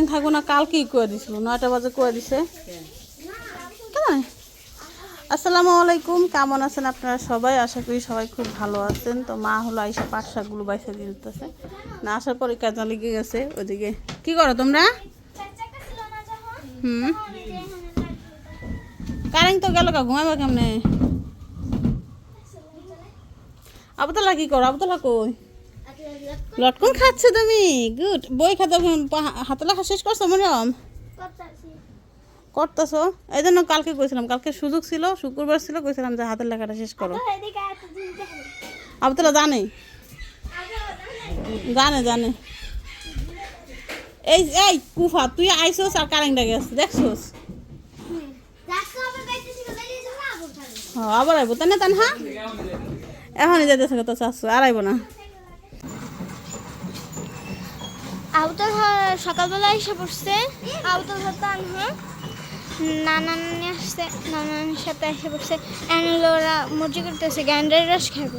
Current থাকব না, কালকেই করে দিছিল, নয়টা বাজে করে দিছে। আসসালামু আলাইকুম, কেমন আছেন আপনারা সবাই? আশা করি সবাই খুব ভালো আছেন। তো মা হলো আইসা পাট শাকগুলো বাইসা দিতেছে। না, আসার পরে কাজা লেগে গেছে, ওদিকে। কি করো তোমরা? হুম? কারেন্ট তো গেল কা ঘুমাবে কেমনে? আবতলা কি করো? আবতলা কই? লটকন খাচ্ছে তুমি? গুড বই খাতা হাতে লেখা শেষ করছ মরিয়ম? করতেছো। এই জন্য কালকে কইছিলাম কালকে সুযোগ ছিল শুক্রবার ছিল কইছিলাম যে হাতের লেখাটা শেষ করো। আবতলা জানে? জানে। জানে এই এই কুফা তুই আইসোস আর কারেন্টটা গেছে দেখছোস? আবার আইবো। তাই না তান হ্যাঁ এখনই যেতে থাকে তো চাচ্ছু আর আইবো না। আউতাল সকালবেলা এসে পড়ছে আউতাল হাতে আনহা। নানা নানি আসছে, নানান সাথে এসে পড়ছে ওরা মর্জি করতেছে, গ্যান্ডারের রস খাব।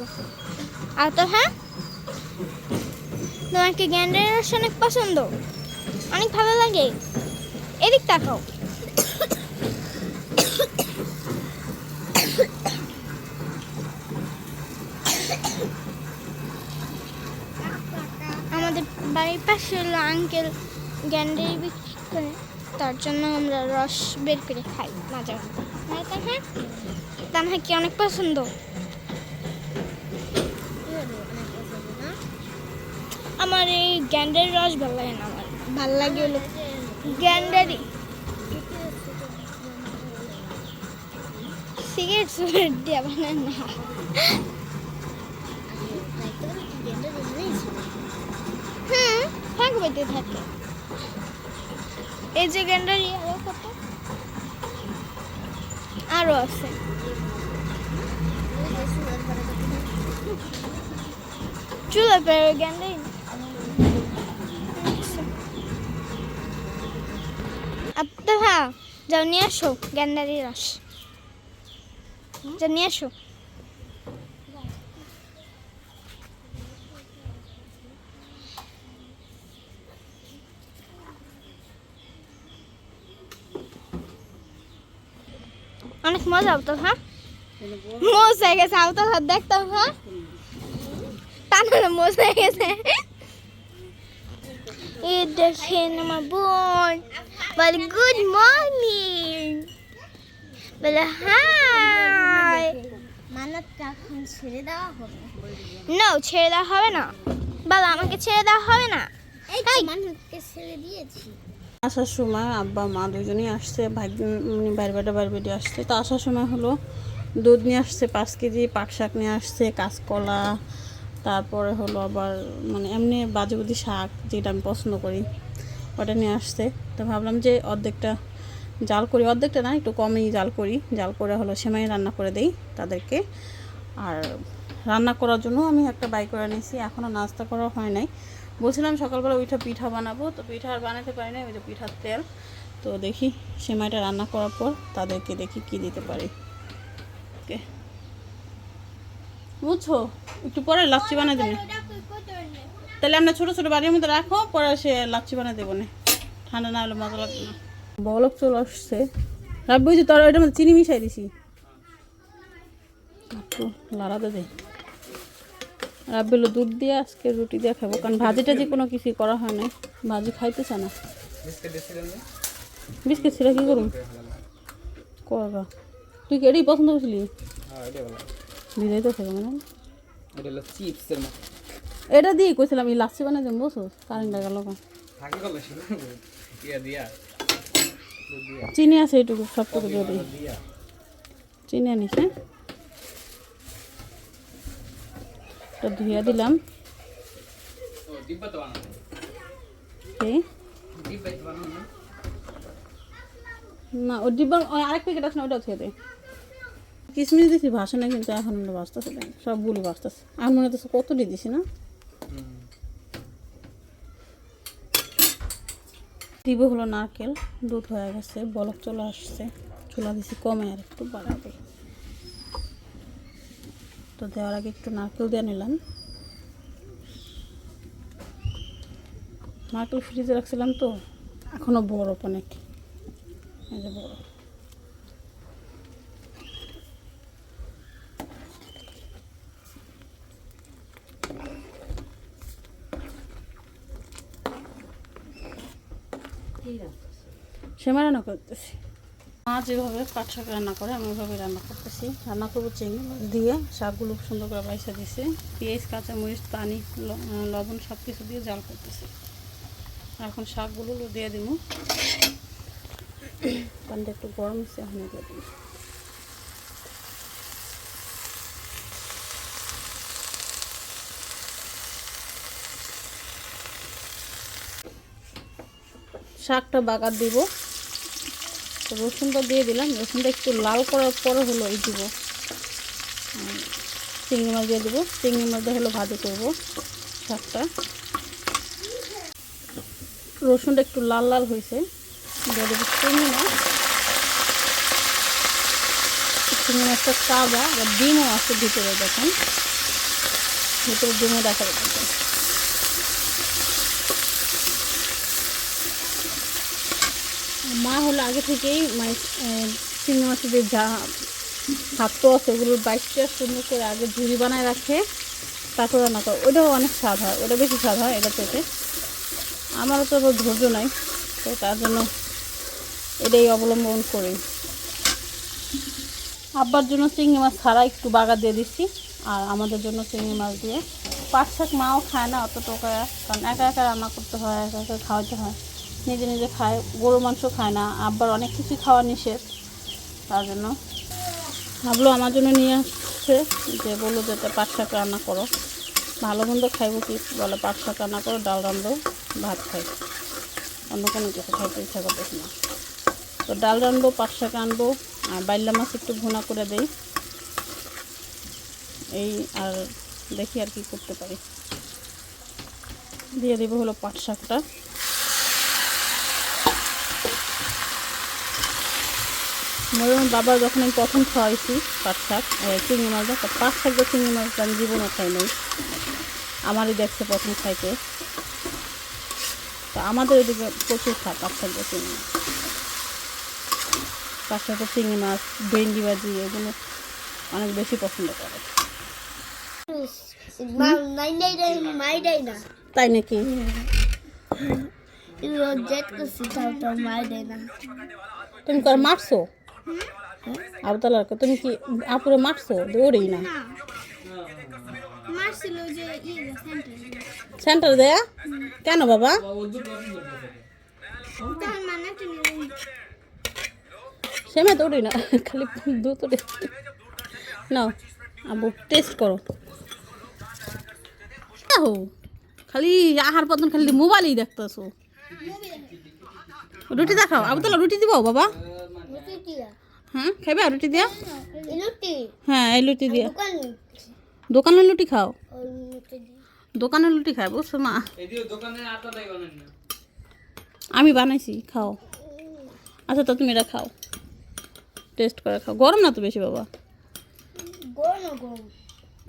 আউতাল হ্যাঁ? তোমার কি গ্যান্ডারের রস অনেক পছন্দ? অনেক ভালো লাগে। এদিক তাকাও আমাদের হলো আঙ্কেল গ্যান্ডারি বিক্রি করে, তার জন্য আমরা রস বের করে খাই মাঝে মাঝে তাই হ্যাঁ? তানহা কি অনেক পছন্দ? আমার এই গ্যান্ডারি রস ভালো লাগে না আমার। ভালো লাগে হলো গ্যান্ডারি সিগারেট সিগারেট দিয়ে বানায় না হুম থাকবে থাকে। এই যে গ্যান্ডারি আরও কত? আরও আছে। চুলা পেরে গ্যান্ডারি আত্মা হ্যাঁ যাও নিয়ে আসো গ্যান্ডারি রস। যাও নিয়ে আসো। অনেক মজা হতো হ্যাঁ? মজা হয়ে গেছে আওতাল হাত দেখতাম হ্যাঁ? টানা মজা হয়ে গেছে। এই দেখেন আমার বোন। বলে গুড মর্নিং বলে হাই মানবটা এখন ছেড়ে দেওয়া হবে। নো ছেড়ে দেওয়া হবে না। বলো আমাকে ছেড়ে দেওয়া হবে না? এই তো ছেড়ে দিয়েছি। আসার সময় আব্বা, মা দুজনেই আসছে ভাই মানে বাইরে বেটা বাইরে বেটে আসছে। তো আসার সময় হলো দুধ নিয়ে আসছে, পাঁচ কেজি পাট শাক নিয়ে আসছে, কাঁচকলা, তারপরে হলো আবার মানে এমনি বাজে বুঝি শাক যেটা আমি পছন্দ করি, ওটা নিয়ে আসছে। তো ভাবলাম যে অর্ধেকটা জাল করি, অর্ধেকটা না, একটু কমই জাল করি। জাল করে হলো সেমাই রান্না করে দেই তাদেরকে। আর রান্না করার জন্য আমি একটা বাই করে নিয়েছি, এখনও নাস্তা করা হয় নাই। বলছিলাম সকালবেলা ওইটা পিঠা বানাবো, তো পিঠা আর বানাতে পারি না ওই যে পিঠার তেল। তো দেখি সেমাইটা রান্না করার পর তাদেরকে দেখি কি দিতে পারি। ওকে। বুঝছ? একটু পরে লাচ্ছি বানিয়ে দেবে। তাহলে আমরা ছোটো ছোটো বাড়ির মধ্যে রাখো, পরে সে লাচ্ছি বানিয়ে দেবো না। ঠান্ডা না হলে মজা লাগবে না। বলক চলে আসছে। রাব যে তোর ওইটার মধ্যে চিনি মিশাই দিছি। লাড়াতে দে। রাব্বেলো দুধ দিয়ে আজকে রুটি দিয়ে খাব। কারণ ভাজি টাজি কোনো কিছুই করা হয় না ভাজি খাইতেছে না। বিস্কিট ছিল কি করুন করবা তুই কি এটাই পছন্দ করছিলি? দিদাই তো খাবে মানে এটা দিয়ে কইছিলাম এই লাচ্ছি বানাই দেবো বসো কারেন্ট গেল চিনি আছে এইটুকু সবটুকু দিয়া। চিনি আনিস হ্যাঁ? এটা ধুইয়া দিলাম। ডিব্বা না না ও ডিব্বার আরেক প্যাকেট আছে না ওটাও খেয়ে দে। কিসমিস দিছি ভাসনে কিন্তু এখন বাঁচতেছে না সবগুলো বাঁচতেছে আর মনে হচ্ছে কত দিয়ে দিছি না? দিব হলো নারকেল, দুধ হয়ে গেছে, বলক চলে আসছে। চুলা দিছি কমে আর একটু বাড়াবে তো দেওয়ার আগে একটু নারকেল দিয়ে নিলাম। নারকেল ফ্রিজে রাখছিলাম তো এখনও বড় অনেক। এই যে সেমা রান্না করতেছি। মা যেভাবে পাট শাক রান্না করে, আমি ওইভাবে রান্না করতেছি। রান্না করব চিংড়ি মাছ দিয়ে, শাকগুলো সুন্দর করে বাইসা দিছে। পেঁয়াজ, কাঁচামরিচ, পানি লবণ সব কিছু দিয়ে জাল করতেছি। এখন শাকগুলো দিয়ে দিব। পানিটা একটু গরম হচ্ছে এখন দিয়ে শাকটা বাগার দিব। তো রসুনটা দিয়ে দিলাম। রসুনটা একটু লাল করার পরে হলো এই দিব। চিংড়ি মাছ দিয়ে দেবো। চিংড়ি মাছ দিয়ে হলো ভাজি করব শাকটা। রসুনটা একটু লাল লাল হয়েছে। দিয়ে দেবো চিংড়ি মাছ। চিংড়ি মাছটা বা ডিমও আছে ভিতরে দেখেন। ভিতরে ডিমও দেখা যাচ্ছে। মা হলো আগে থেকেই মানে চিংড়ি মাছের যে যা হাত আছে, ওগুলোর বাইকটা সুন্দর করে আগে ঝুড়ি বানায় রাখে, তারপর রান্না করে। ওইটাও অনেক স্বাদ হয় ওটা বেশি স্বাদ হয় এটা থেকে। আমারও তো ধৈর্য নাই, তো তার জন্য এটাই অবলম্বন করি। আব্বার জন্য চিংড়ি মাছ ছাড়া একটু বাগা দিয়ে দিচ্ছি, আর আমাদের জন্য চিংড়ি মাছ দিয়ে। পাঁচ শাক মাও খায় না অত টোকা কারণ একা একা রান্না করতে হয়, একা একা খাওয়াতে হয়। নিজে নিজে খায় গরু মাংস খায় না, আব্বার অনেক কিছু খাওয়া নিষেধ, তার জন্য। ভাবলো আমার জন্য নিয়ে আসছে, যে বলল যে পাট শাক রান্না করো। ভালো মন্দ খাইবো কি? বলে, পাট শাক রান্না করো, ডাল রান্ধো ভাত খাই। অন্য কোনো কিছু খাইতে ইচ্ছা করতেছে না। তো ডাল রানবো পাট শাক আনব, আর বাইল্লা মাছ একটু ভুনা করে দেই। এই আর দেখি আর কি করতে পারি। দিয়ে দেবো হলো পাট শাকটা। মরুন বাবা যখন আমি প্রথম খাওয়াইছি পাট শাক চিংড়ি মাছ তো পাট শাক দিয়ে চিংড়ি মাছ আমি জীবনও খাই নাই। আমারই দেখছে প্রথম খাইতে। তো আমাদের এদিকে প্রচুর খায় পাট শাক দিয়ে চিংড়ি মাছ। পাট শাক দিয়ে চিংড়ি মাছ ভেন্ডি ভাজি এগুলো অনেক বেশি পছন্দ করে। তাই নাকি? তুমি কার মারছো? আবতালারকে তুমি কি আপুরে মারছো? দৌড়েই না। ইয়ে সেন্টার দেয়া কেন বাবা? মানে সেমে দৌড়ি না খালি দুধ ওঠে নাও আবু টেস্ট করো। খালি আহার পতন খালি মোবাইলই দেখতেছো। রুটি দেখাও আবু তাহলে রুটি দিব বাবা? হ্যাঁ খাবে রুটি দিয়া? হ্যাঁ এই লুটি দিয়া। দোকান দোকানের লুটি খাও? দোকানের লুটি খায় বুঝছ মা? আমি বানাইছি খাও। আচ্ছা তো তুমি এটা খাও। টেস্ট করে খাও। গরম না তো বেশি বাবা? গরম গরম।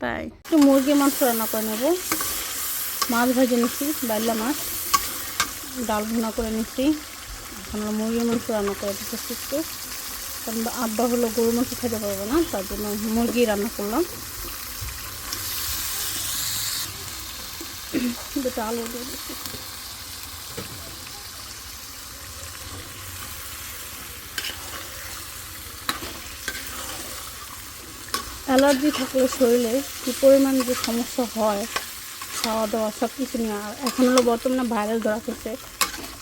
তাই। একটু মুরগি মাংস রান্না করে নেব। মাছ ভেজে নিচ্ছি বাইলা মাছ। ডাল ভুনা করে নিচ্ছি। আমরা মুরগি মাংস রান্না করে দিতেছি একটু কারণ আব্বা হলো মাংস খেতে পারব না, তার জন্য মুরগি রান্না করলাম। দুটো আলু দিয়ে অ্যালার্জি থাকলে শরীরে কী পরিমাণ যে সমস্যা হয়, খাওয়া দাওয়া সব কিছু নিয়ে এখন হলো বর্তমানে ভাইরাস ধরা পড়ছে।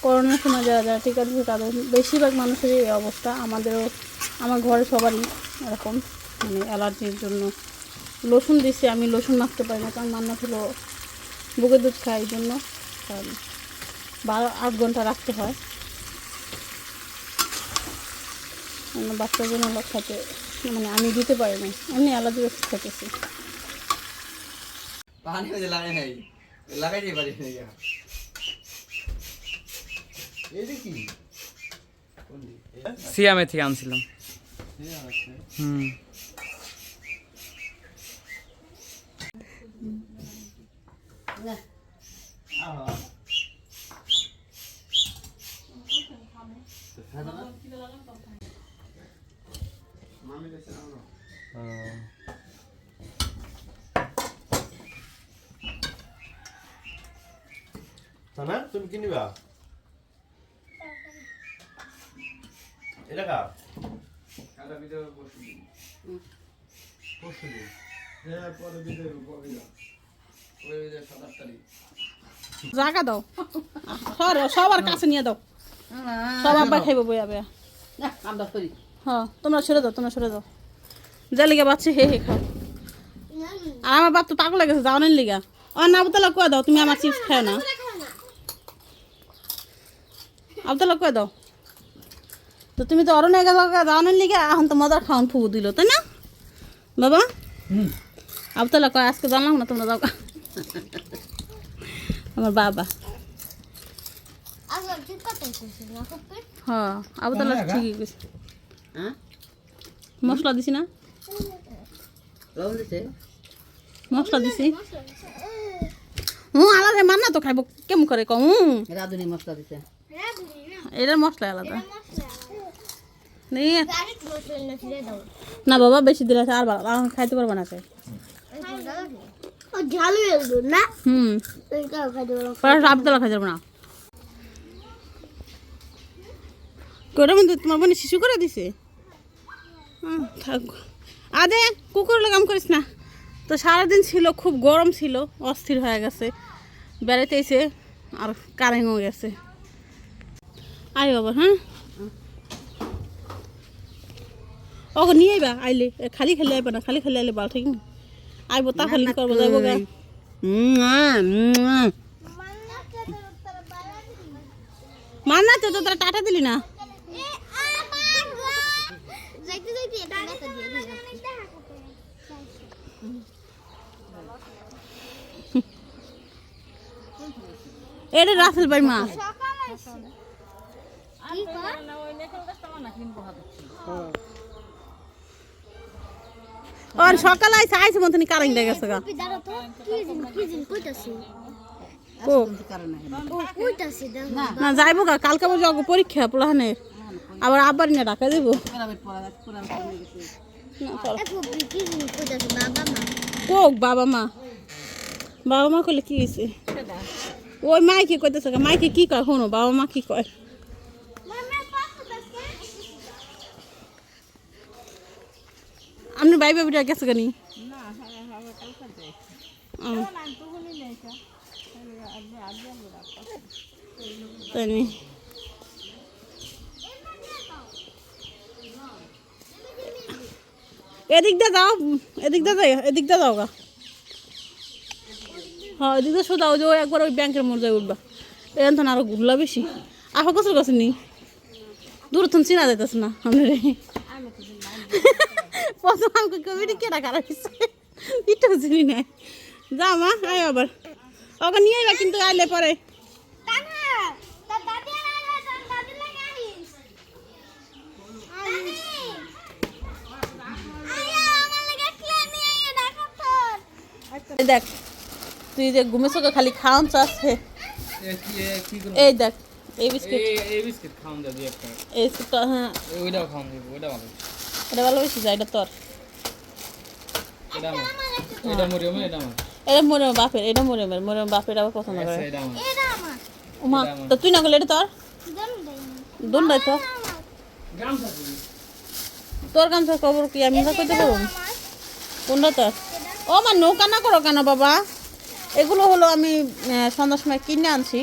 করোনার সময় যারা যারা টিকা দিচ্ছে তাদের বেশিরভাগ মানুষেরই এই অবস্থা, আমাদেরও, আমার ঘরে সবারই এরকম মানে অ্যালার্জির জন্য। লসুন দিছে, আমি লসুন মাখতে পারি না, কারণ মান্না হলো বুকের দুধ খায়, এই জন্য বারো, আট ঘণ্টা রাখতে হয়। বাচ্চার জন্য খেতে মানে আমি দিতে পারি না, এমনি অ্যালার্জি ওষুধ পানি লাগাই নাই। লাগাই সিয়ামে থেকে আনছিলাম হুম সানা তুমি কি এটা কাটা ভিতরে বসে হ্যাঁ, পরে ভিতরে পরে যাও। ওই যে সাত আট তারিখ। জায়গা দাও। সর সবার কাছে নিয়ে দাও। সব আব্বা খাইব আমরা করি হ্যাঁ তোমরা সরে দাও তোমরা সরে দাও যা লিগা বাচ্চা হে হে খাও। আর আমার বাপ তো পাগল যাও নেন লিগা। ও না আবতলা কয়ে দাও তুমি আমার চিপস খাও না। আবতলা কয়ে দাও। তো তুমি তো অরণ্য নেন লিগা এখন তো মজার খাওয়ান ফুবু দিল তাই না? বাবা? আবতলা কয় আজকে জানলাম না তোমরা যাও। আমার বাবা। হ্যাঁ আবতলা ঠিকই কইছে হ্যাঁ মশলা দিছি না? লবণ দিছে? মশলা দিছি? হুম আলাদা মান্না তো খাইব কেমন করে কম রাঁধুনি মশলা দিছে। এটার মশলা আলাদা। না। বাবা, বেশি দিলে আর খাইতে পারব না হুম। খাইতে পারো খাই যাব না আদে কুকুর লাগাম করিস না। তো সারাদিন ছিল, খুব গরম ছিল, অস্থির হয়ে গেছে। এসে আর কারেন্টও গেছে। আই বাবা হ্যাঁ? ও নিয়ে আইবা আইলে এ, খালি খালি আইবা না খালি খালি আইলে ভালো ঠিক না আইবো তা খালি করব যাইবো গা। মানা তো তোরা টাটা দিলি না? এটা রাসেল ভাই মা। কি কর আর সকালে আইসে আইসে মতনই কারেন্ট লেগে গেছে গা। না। যাইবো গা কালকে বলছো অগো পরীক্ষা পোলাহানে আবার আবার নিয়ে ডাকা দেবো কোক বাবা মা? বাবা মা। কইলে কি হয়েছে ওই মাইকে কইতেছে মাইকে কি কয় শোনো বাবা মা কি কয়? ভাই বাবিটা গেছে গানি ও। তাই নি? এদিক দিয়ে যাও এদিক দিয়ে যাই এদিক দিয়ে যাও গা। হ্যাঁ এদিক দিয়ে সোজা যে ওই একবার ওই ব্যাংকের মোড় যায় উঠবা। এখান থেকে আরও ঘুরলা বেশি। আহ গোসল গেছে নি? দূর তুমি চিনা যাইতেছে না আমি প্রথম আমাকে কবিটি কেনা খারাপ হয়েছে এটাও চিনি না যা মা আয় আবার ওকে নিয়ে আইবা কিন্তু আইলে পরে দেখো তুই যে ঘুমেছো খালি খাওয়ান কি করব? এই দেখ এই বিস্কিট এই বিস্কিট খাওয়ান দাও একটা। এই বিস্কিটটা হ্যাঁ। ওইটাও খাওয়ান দিব ওইটা ভালো। এটা ভালো বেশি যায় এটা তোর। এটা আমার এটা আমার। এটা মরে বাপের এটা মরে মরে বাপের আবার পছন্দ করে। উমা তো তুই না করলে এটা তোর? দোনটাই তো। গামছা দিবি। তোর গামছা খবর কি? আমি না করতে পারব? কোনটা তোর? ও আমার নৌকা না করো কেন বাবা? এগুলো হলো আমি সন্ধ্যার সময় কিনে আনছি।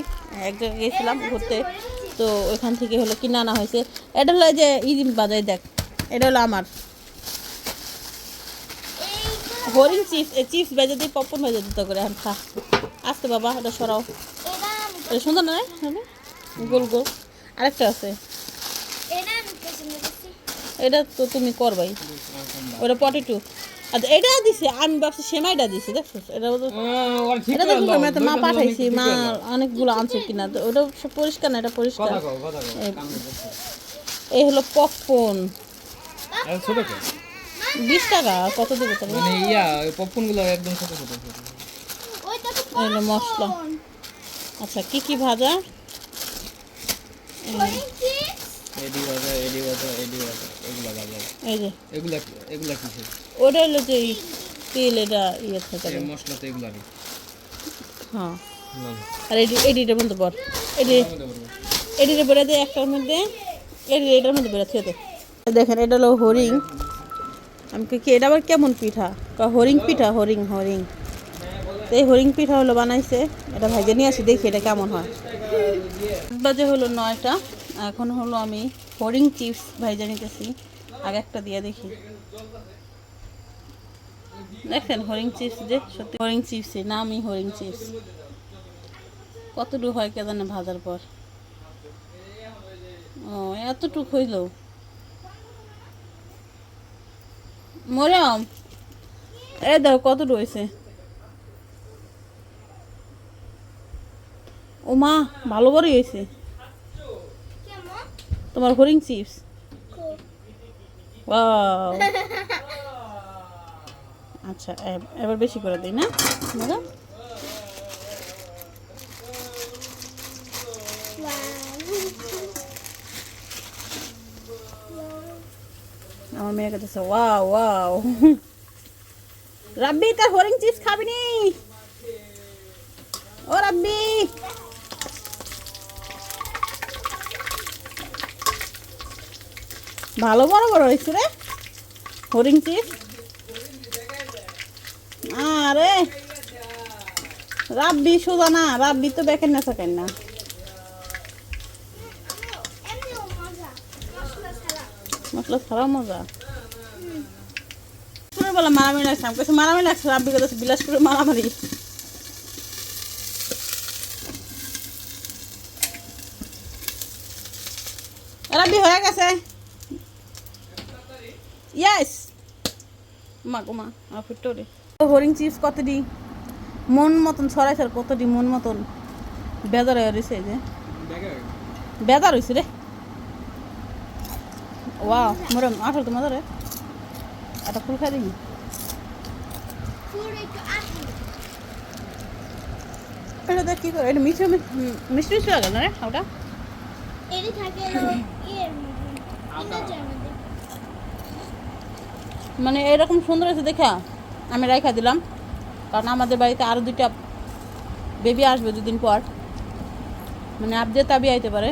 এক জায়গায় গেছিলাম ঘুরতে। তো ওইখান থেকে হলো কিনে আনা হয়েছে। এটা হলো যে ইদিন বাজাই দেখ। এটা হলো আমার। হরিণ চিপস এই চিপস বেজে দিয়ে পপকর্ন ভেজে দিতে করে এখন খা। আসতে বাবা এটা সরাও। এটা সুন্দর না রে? হবে? গোল গোল। আরেকটা আছে। এটা আমি তো তুমি করবাই। ওটা পটেটো আচ্ছা এটা দিছে আমি ভাবছি সেমাইটা দিছি দেখছ? এটা এটা করে দেখলাম দাও, মা পাঠাইছি মা অনেকগুলো আনছে কিনা। তো ওটা পরিষ্কার না এটা পরিষ্কার। এই হলো পপকর্ন ছোট কে? বিশ টাকা কত দেবে তাহলে? মানে ইয়া পপকর্নগুলো একদম ছোট ছোট হলো মশলা। আচ্ছা কি কি ভাজা? এডি এডি এডি এগুলা এই যে। এগুলা এগুলা ওটা হলো যে এই তেল এটা ইয়ে থাকে মশলা তো হ্যাঁ। আর এডি এডিটার মধ্যে পর এডি এডিটে বেড়ে দিয়ে একটার মধ্যে এডি এটার মধ্যে বেড়ে থেকে দেখেন, এটা হলো হরিং। আমি কি, এটা আবার কেমন পিঠা? হরিং পিঠা? হরিং হরিং। এই হরিং পিঠা হলো বানাইছে। এটা ভাইজে নিয়ে আসি, দেখি এটা কেমন হয়। বাজে হলো নয়টা। এখন হলো আমি হরিং চিপস ভাইজে নিতেছি। আগে একটা দিয়ে দেখি। দেখেন, হরিং চিপস যে, সত্যি হরিং চিপসই নামই হরিং চিপস। কতটুকু হয় কে জানে ভাজার পর। ও, এতটুকু হইল? মরিয়াম এ দেখো কত হয়েছে ও মা ভালো বড়ই হয়েছে। তোমার হরিং চিপস। আচ্ছা এবার বেশি করে দিই না ম্যাডাম আমার মেয়ে কাছে ওয়াও ওয়াও। রাব্বি তার হরিং চিপস খাবি নি? ও রাব্বি। ভালো বড় বড় হয়েছে রে হরিং চিপস। আরে, রাব্বি, সোজা না, রাব্বি তো বেকেন না থাকেন না। মশলা ছাড়া মশলা ছাড়া মজা। পুরো বলে মারামারি লাগছে, আমি কাছে মারামারি লাগছে, রাব্বি কাছে বিলাসপুরে মারামারি। রাব্বি হয়ে গেছে। ইয়েস মা গো মা, আমার ফুটো হরিং চিপস কত দি? মন মতন ছড়াই ছড়, কত দি মন মতন? বেজার হয়ে রয়েছে যে। বেজার হয়েছে রে। ওয়াও মোরে আঠার তো মজা রে। একটা ফুল খাই দিই এটা দেখ কি করে? এটা মিষ্টি মিষ্টি মিষ্টি মিষ্টি লাগে না রে ওটা? এরই থাকে মানে এরকম সুন্দর আছে দেখা। আমি রাখা দিলাম। কারণ আমাদের বাড়িতে আরও দুইটা বেবি আসবে দুদিন পর। মানে আবজে তাবি আইতে পারে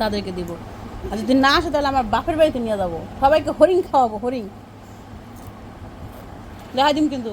তাদেরকে দিব। আর যদি না আসে তাহলে আমার বাপের বাড়িতে নিয়ে যাব। সবাইকে হরিং খাওয়াবো হরিং দেখা দিন কিন্তু